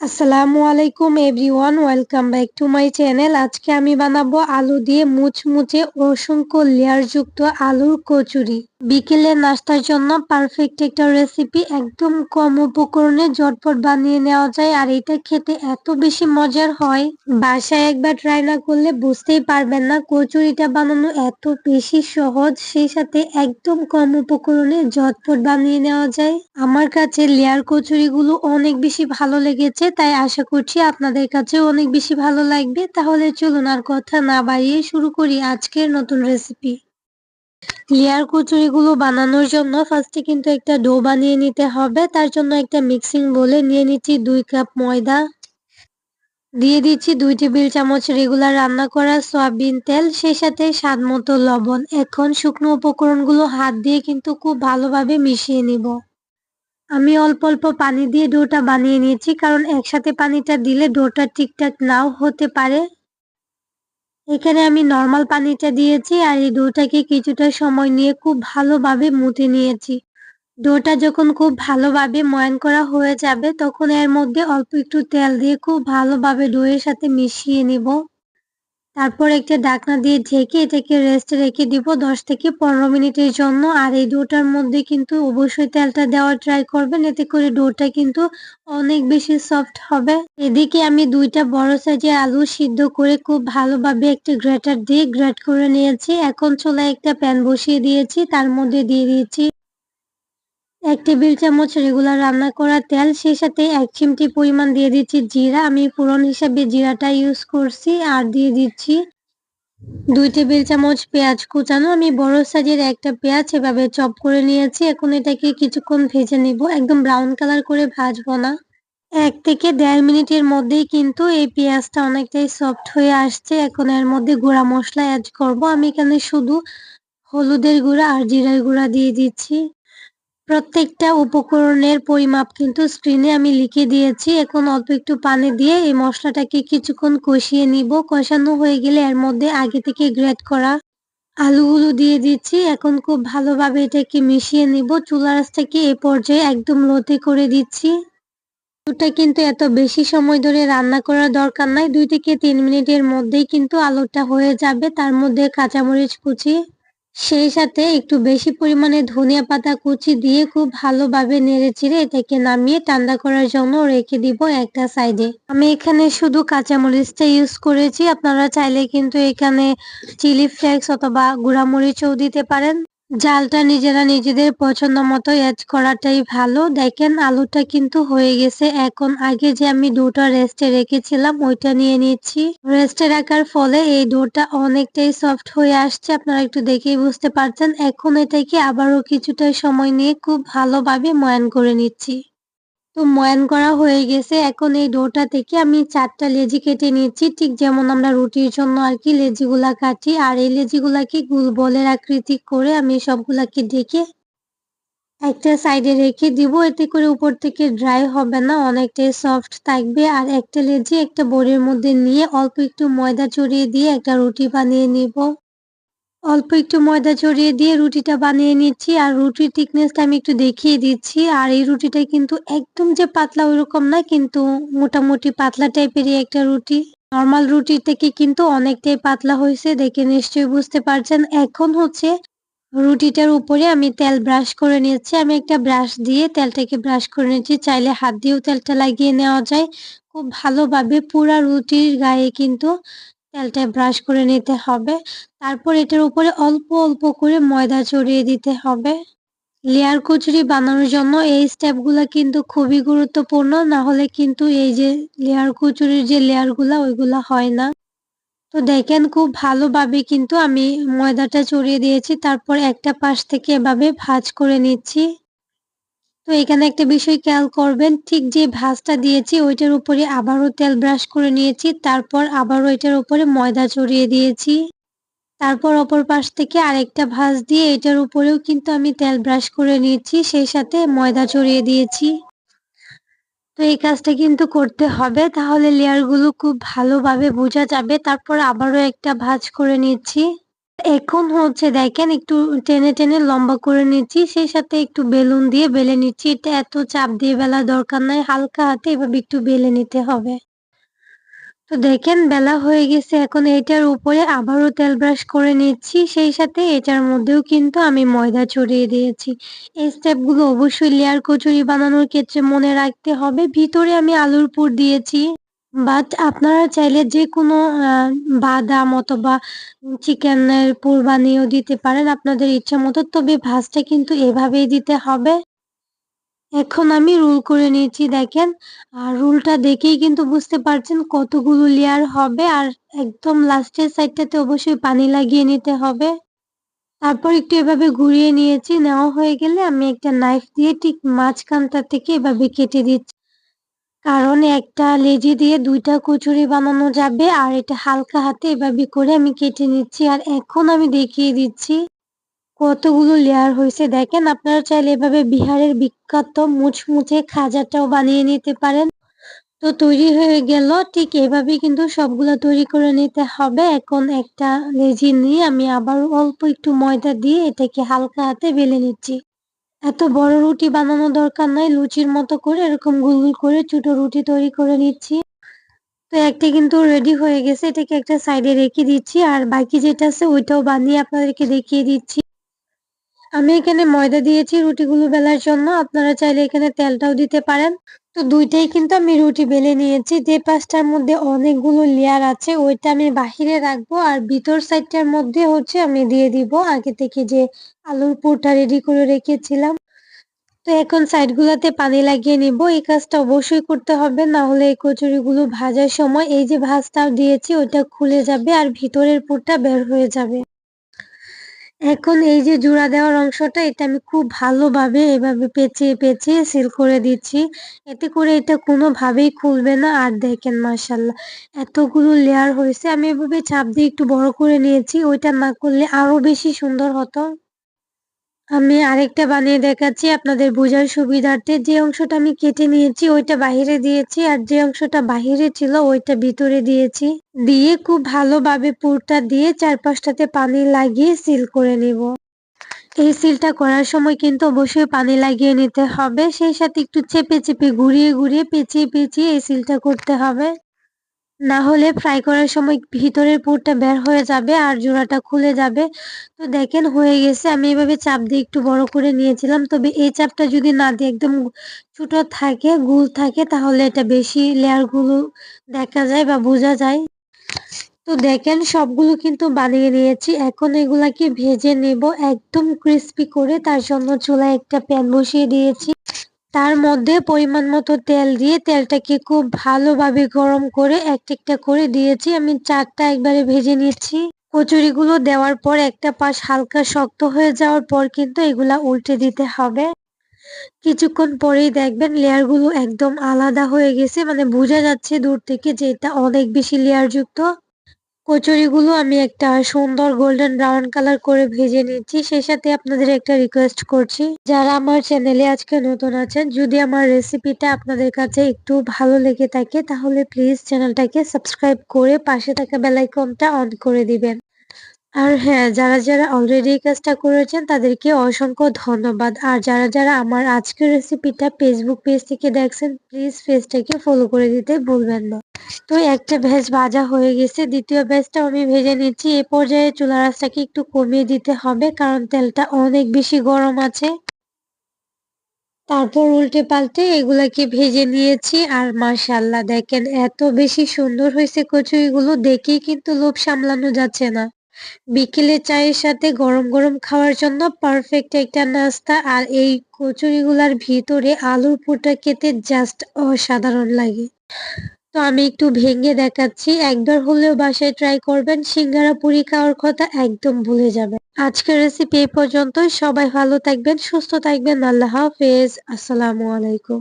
আসসালামু আলাইকুম everyone, welcome back to my channel. আজকে আমি বানাবো আলু দিয়ে মুচমুচে অসংখ্য লেয়ারযুক্ত আলুর কচুরি। বিকেলে নাস্তার জন্য পারফেক্ট একটা রেসিপি একদম কম উপকরণে ঝটপট বানিয়ে নেওয়া যায়। আর এটা খেতে এত বেশি মজার হয়, বাসায় একবার ট্রাই না করলে বুঝতেই পারবেন না কচুরিটা বানানো এত বেশি সহজ, সেই সাথে একদম কম উপকরণে ঝটপট বানিয়ে নেওয়া যায়। আমার কাছে লেয়ার কচুরিগুলো অনেক বেশি ভালো লেগেছে, তাই আশা করছি আপনাদের কাছেও অনেক বেশি ভালো লাগবে। তাহলে চলুন আর কথা না বাড়িয়ে শুরু করি আজকের নতুন রেসিপি লেয়ার কচুরিগুলো বানানোর জন্য ফার্স্টে কিন্তু একটা ডো বানিয়ে নিতে হবে। তার জন্য একটা মিক্সিং বলে নিয়ে নিচ্ছি দুই কাপ ময়দা। দিয়ে দিচ্ছি দুই টেবিল চামচ রেগুলার রান্না করা সয়াবিন তেল, সেই সাথে স্বাদ মতো লবণ। এখন শুকনো উপকরণগুলো হাত দিয়ে কিন্তু খুব ভালোভাবে মিশিয়ে নিব। আমি অল্প অল্প পানি দিয়ে ডোটা বানিয়ে নিয়েছি, কারণ একসাথে পানিটা দিলে ডোটা ঠিকঠাক নাও হতে পারে। এখানে আমি নর্মাল পানিটা দিয়েছি আর এই ডোটাকে কিছুটা সময় নিয়ে খুব ভালোভাবে মুতে নিয়েছি। ডোটা যখন খুব ভালোভাবে ময়ান করা হয়ে যাবে, তখন এর মধ্যে অল্প একটু তেল দিয়ে খুব ভালোভাবে ডোয়ের সাথে মিশিয়ে নিব। তারপর একটা ঢাকনা দিয়ে ঢেকে এটাকে রেস্টে রেখে দিব দশ থেকে পনেরো মিনিটের জন্য। আর এই ডোটার মধ্যে কিন্তু অবশ্যই তেলটা দেওয়ার ট্রাই করবেন, এতে করে ডোটা কিন্তু অনেক বেশি সফট হবে। এদিকে আমি দুইটা বড় সাইজের আলু সিদ্ধ করে খুব ভালোভাবে একটা গ্রেটার দিয়ে গ্রেট করে নিয়েছি। এখন চুলায় একটা প্যান বসিয়ে দিয়েছি, তার মধ্যে দিয়ে দিয়েছি এক টেবিল চামচ রেগুলার রান্না করা তেল, সেই সাথে এক চিমটি পরিমাণ দিয়ে দিচ্ছি জিরা। আমি পুরন হিসাবে জিরাটা ইউজ করছি আর দিয়ে দিচ্ছি দুই টেবিল চামচ পেঁয়াজ কুচানো। আমি বড় সাইজের একটা পেঁয়াজ এভাবে চপ করে নিয়েছি। এখন এটাকে কিছুক্ষণ ভেজে নিব। একদম ব্রাউন কালার করে ভাজবো না। এক থেকে দেড় মিনিটের মধ্যেই কিন্তু এই পেঁয়াজটা অনেকটাই সফট হয়ে আসছে। এখন এর মধ্যে গুঁড়া মশলা অ্যাড করব। আমি এখানে শুধু হলুদের গুঁড়া আর জিরার গুঁড়া দিয়ে দিচ্ছি। প্রত্যেকটা উপকরণের পরিমাপ কিন্তু স্ক্রিনে আমি লিখে দিয়েছি। এখন অল্প একটু পানি দিয়ে এই মশলাটাকে কিছুক্ষণ কষিয়ে নিব। কষানো হয়ে গেলে এর মধ্যে আগে থেকে গ্রেট করা আলুগুলো দিয়ে দিচ্ছি। এখন খুব ভালোভাবে এটাকে মিশিয়ে নিব। চুলা রাসটাকে এ পর্যায়ে একদম লোতে করে দিচ্ছি। আলুটা কিন্তু এত বেশি সময় ধরে রান্না করার দরকার নাই। দুই থেকে তিন মিনিটের মধ্যেই কিন্তু আলুটা হয়ে যাবে। তার মধ্যে কাঁচামরিচ কুচি সেই সাথে একটু বেশি পরিমাণে ধনিয়া পাতা কুচি দিয়ে খুব ভালোভাবে নেড়ে চিড়ে এটাকে নামিয়ে ঠান্ডা করার জন্য রেখে দিব একটা সাইডে। আমি এখানে শুধু কাঁচামরিচটা ইউজ করেছি। আপনারা চাইলে কিন্তু এখানে চিলি ফ্লেক্স অথবা গুঁড়ামরিচও দিতে পারেন। জালটা নিজেরা নিজেদের পছন্দ মতো অ্যাড করাটাই ভালো। দেখেন, আলুটা কিন্তু হয়ে গেছে। এখন আগে যে আমি ডোটা রেস্টে রেখেছিলাম, ওইটা নিয়ে নিচ্ছি। রেস্টে রাখার ফলে এই দুটা অনেকটাই সফট হয়ে আসছে। আপনারা একটু দেখেই বুঝতে পারছেন। এখন এটাকে আবারও কিছুটা সময় নিয়ে খুব ভালোভাবে ময়ান করে নিচ্ছি। তো ময়ান করা হয়ে গেছে। এখন এই ডোটা থেকে আমি চারটা লেজি কেটে নিচ্ছি। ঠিক যেমন আমরা রুটির জন্য আর কি লেজিগুলা কাটি। আর এই লেজিগুলাকে গুল বলের আকৃতি করে আমি সবগুলাকে ডেকে একটা সাইডে রেখে দিব। এতে করে উপর থেকে ড্রাই হবে না অনেকটাই সফট থাকবে। আর একটা লেজি একটা বোর্ডের মধ্যে নিয়ে অল্প একটু ময়দা চড়িয়ে দিয়ে একটা রুটি বানিয়ে নিব। অল্প একটু ময়দা ছড়িয়ে দিয়ে রুটিটা বানিয়ে নিচ্ছি আর রুটির থিকনেসটা আমি একটু দেখিয়ে দিচ্ছি। আর এই রুটিটা কিন্তু একদম যে পাতলা ওইরকম না, কিন্তু মোটামুটি পাতলা টাইপেরই একটা রুটি। নর্মাল রুটির থেকে কিন্তু অনেকটাই পাতলা হয়েছে, দেখে নিশ্চয়ই বুঝতে পারছেন। এখন হচ্ছে রুটিটার উপরে আমি তেল ব্রাশ করে নিয়েছি আমি একটা ব্রাশ দিয়ে তেলটাকে ব্রাশ করে নিয়েছি চাইলে হাত দিয়েও তেলটা লাগিয়ে নেওয়া যায়। খুব ভালোভাবে পুরা রুটির গায়ে কিন্তু তেলটা ব্রাশ করে নিতে হবে। তারপর এটার উপরে অল্প অল্প করে ময়দা ছড়িয়ে দিতে হবে। লেয়ার কচুরি বানানোর জন্য এই স্টেপগুলো কিন্তু খুবই গুরুত্বপূর্ণ। না হলে কিন্তু এই যে লেয়ার কচুরির যে লেয়ারগুলা ওইগুলা হয় না। তো দেখেন খুব ভালোভাবে কিন্তু আমি ময়দাটা চড়িয়ে দিয়েছি। তারপর একটা পাশ থেকে এভাবে ভাজ করে নিচ্ছি। তো এখানে একটা বিষয় খেয়াল করবেন, ঠিক যে ভাজটা দিয়েছি ওইটার উপরে আবারও তেল ব্রাশ করে নিয়েছি, তারপর আবারও এটার উপরে ময়দা চড়িয়ে দিয়েছি। তারপর অপর পাশ থেকে আরেকটা ভাজ দিয়ে এটার উপরেও কিন্তু আমি তেল ব্রাশ করে নিয়েছি, সেই সাথে ময়দা চড়িয়ে দিয়েছি। তো এই কাজটা কিন্তু করতে হবে, তাহলে লেয়ারগুলো খুব ভালোভাবে বোঝা যাবে। তারপর আবারও একটা ভাজ করে নিচ্ছি। এখন হচ্ছে দেখেন, একটু টেনে টেনে লম্বা করে নিচ্ছি, সেই সাথে একটু বেলুন দিয়ে বেলে নিচ্ছি। এটা এত চাপ দিয়ে বেলার দরকার নাই, হালকা হাতে এভাবে একটু বেলে নিতে হবে। তো দেখেন, বেলা হয়ে গেছে, এখন এটার উপরে আবারও তেল ব্রাশ করে নিচ্ছি। সেই সাথে এটার মধ্যেও কিন্তু আমি ময়দা ছড়িয়ে দিয়েছি। এই স্টেপগুলো অবশ্যই লেয়ার কচুরি বানানোর ক্ষেত্রে মনে রাখতে হবে। ভিতরে আমি আলুর পুর দিয়েছি। বাট আপনারা চাইলে যে কোনো বাদাম অথবা চিকেনের পুর বানিয়েও দিতে পারেন আপনাদের ইচ্ছা মতো। তবে ভাজটা কিন্তু এভাবেই দিতে হবে। এখন আমি রোল করে নিয়েছি, দেখেন। আর রোলটা দেখেই কিন্তু বুঝতে পারছেন কতগুলো লেয়ার হবে। আর একদম লাস্টের সাইডটাতে অবশ্যই পানি লাগিয়ে নিতে হবে। তারপর একটু এভাবে ঘুরিয়ে নিয়েছি। নেওয়া হয়ে গেলে আমি একটা নাইফ দিয়ে ঠিক মাঝখানটা থেকে এভাবে কেটে দিচ্ছি। কারণ একটা লেজি দিয়ে দুইটা কচুরি বানানো যাবে, আর এটা হালকা হাতে এভাবে করে আমি কেটে নিচ্ছি, আর এখন আমি দেখিয়ে দিচ্ছি কতগুলো লেয়ার হয়েছে। দেখেন, আপনারা চাইলে এভাবে বিহারের বিখ্যাত মুচমুচে খাজাটাও বানিয়ে নিতে পারেন। তো তৈরি হয়ে গেল, ঠিক এভাবে কিন্তু সবগুলো তৈরি করে নিতে হবে। এখন একটা লেজি নিয়ে আমি আবার অল্প একটু ময়দা দিয়ে এটাকে হালকা হাতে বেলে নিচ্ছি। এত বড় রুটি বানানো দরকার নাই, লুচির মতো করে এরকম গুল গুল করে ছোট রুটি তৈরি করে নিচ্ছি। তো একটা কিন্তু রেডি হয়ে গেছে, এটাকে একটা সাইডে রেখে দিচ্ছি আর বাকি যেটা আছে ওইটাও বানিয়ে আপনাদেরকে দেখিয়ে দিচ্ছি। আমি এখানে ময়দা দিয়েছি রুটিগুলো বেলার জন্য, আপনারা চাইলে এখানে তেলটাও দিতে পারেন। তো দুইটাই কিন্তু আমি রুটি বেলে নিয়েছি। যে পাঁচটার মধ্যে অনেকগুলো লেয়ার আছে, ওইটা আমি বাহিরে রাখব আর ভিতর সাইডটার মধ্যে হচ্ছে আমি দিয়ে দিব। আগে থেকে যে আলুর পুরটা রেডি করে রেখেছিলাম। তো এখন সাইডগুলোতে পানি লাগিয়ে নিব। এই কাজটা অবশ্যই করতে হবে না হলে এই কচুরিগুলো ভাজার সময় এই যে ভাজটাও দিয়েছি, ওইটা খুলে যাবে আর ভিতরের পুরটা বের হয়ে যাবে। এখন এই যে জোড়া দেওয়ার অংশটা, এটা আমি খুব ভালোভাবে এভাবে পেঁচিয়ে পেঁচিয়ে সিল করে দিচ্ছি। এতে করে এটা কোনোভাবেই খুলবে না। আর দেখেন মার্শাল্লাহ এতগুলো লেয়ার হয়েছে। আমি এভাবে চাপ দিয়ে একটু বড় করে নিয়েছি। ওইটা না করলে আরও বেশি সুন্দর হতো। আমি আরেকটা বানিয়ে দেখাচ্ছি আপনাদের বোঝার সুবিধার্থে। যে অংশটা আমি কেটে নিয়েছি, ওইটা বাহিরে দিয়েছি আর যে অংশটা বাহিরে ছিল, ওইটা ভিতরে দিয়েছি। দিয়ে খুব ভালোভাবে পুরটা দিয়ে চারপাশটাতে পানি লাগিয়ে সিল করে নিব। এই সিলটা করার সময় কিন্তু অবশ্যই পানি লাগিয়ে নিতে হবে। সেই সাথে একটু চেপে চেপে ঘুরিয়ে ঘুরিয়ে পেঁচিয়ে পেঁচিয়ে এই সিলটা করতে হবে। না হলে ফ্রাই করার সময় ভিতরের পুরটা বের হয়ে যাবে আর জোড়াটা খুলে যাবে। তো দেখেন হয়ে গেছে। আমি এভাবে চাপ দিয়ে একটু বড় করে নিয়েছিলাম। তবে এই চাপটা যদি না দিয়ে একদম ছোট থাকে, গুল থাকে, তাহলে এটা বেশি লেয়ারগুলো দেখা যায় বা বোঝা যায়। তো দেখেন, সবগুলো কিন্তু বানিয়ে নিয়েছি। এখন এগুলাকে ভেজে নেব একদম ক্রিস্পি করে। তার জন্য চুলায় একটা প্যান বসিয়ে দিয়েছি। তার মধ্যে পরিমাণ মতো তেল দিয়ে তেলটাকে খুব ভালোভাবে গরম করে একটা একটা করে দিয়েছি। আমি চারটা একবারে ভেজে নিচ্ছি কচুরিগুলো দেওয়ার পর একটা পাশ হালকা শক্ত হয়ে যাওয়ার পর কিন্তু এগুলা উল্টে দিতে হবে। কিছুক্ষণ পরেই দেখবেন লেয়ারগুলো একদম আলাদা হয়ে গেছে। মানে বোঝা যাচ্ছে দূর থেকে যে এটা অনেক বেশি লেয়ার যুক্ত কচুরিগুলো আমি একটা সুন্দর গোল্ডেন ব্রাউন কালার করে ভেজে নিচ্ছি। সেই সাথে আপনাদের একটা রিকোয়েস্ট করছি। যারা আমার চ্যানেলে আজকে নতুন আছেন, যদি আমার রেসিপিটা আপনাদের কাছে একটু ভালো লেগে থাকে, তাহলে প্লিজ চ্যানেলটাকে সাবস্ক্রাইব করে পাশে থাকা বেলাইকনটা অন করে দিবেন। আর হ্যাঁ যারা যারা অলরেডি এই কাজটা করেছেন, তাদেরকে অসংখ্য ধন্যবাদ। আর যারা যারা আমার আজকের রেসিপিটা ফেসবুক পেজ থেকে দেখছেন প্লিজ পেজটাকে ফলো করে দিতে ভুলবেন না। তো একটা ভেজ ভাজা হয়ে গেছে, দ্বিতীয় ভেজটা আমি ভেজে নিচ্ছি। এ পর্যায়ে চুলা রাসটাকে একটু কমিয়ে দিতে হবে, কারণ তেলটা অনেক বেশি গরম আছে। তারপর উল্টে পাল্টে এগুলাকে ভেজে নিয়েছি। আর মাশাল্লাহ দেখেন এত বেশি সুন্দর হয়েছে কচুরিগুলো দেখেই কিন্তু লোভ সামলানো যাচ্ছে না। বিকেলে চায়ের সাথে গরম গরম খাওয়ার জন্য পারফেক্ট একটা নাস্তা আর এই কচুরিগুলার ভিতরে আলুর পুরটা খেতে জাস্ট অসাধারণ লাগে। তো আমি একটু ভেঙে দেখাচ্ছি, একবার হলেও বাসায় ট্রাই করবেন, সিঙ্গারা পুরি খাওয়ার কথা একদম ভুলে যাবেন। আজকের রেসিপি এই পর্যন্তই, সবাই ভালো থাকবেন, সুস্থ থাকবেন, আল্লাহ হাফেজ, আসসালামু আলাইকুম।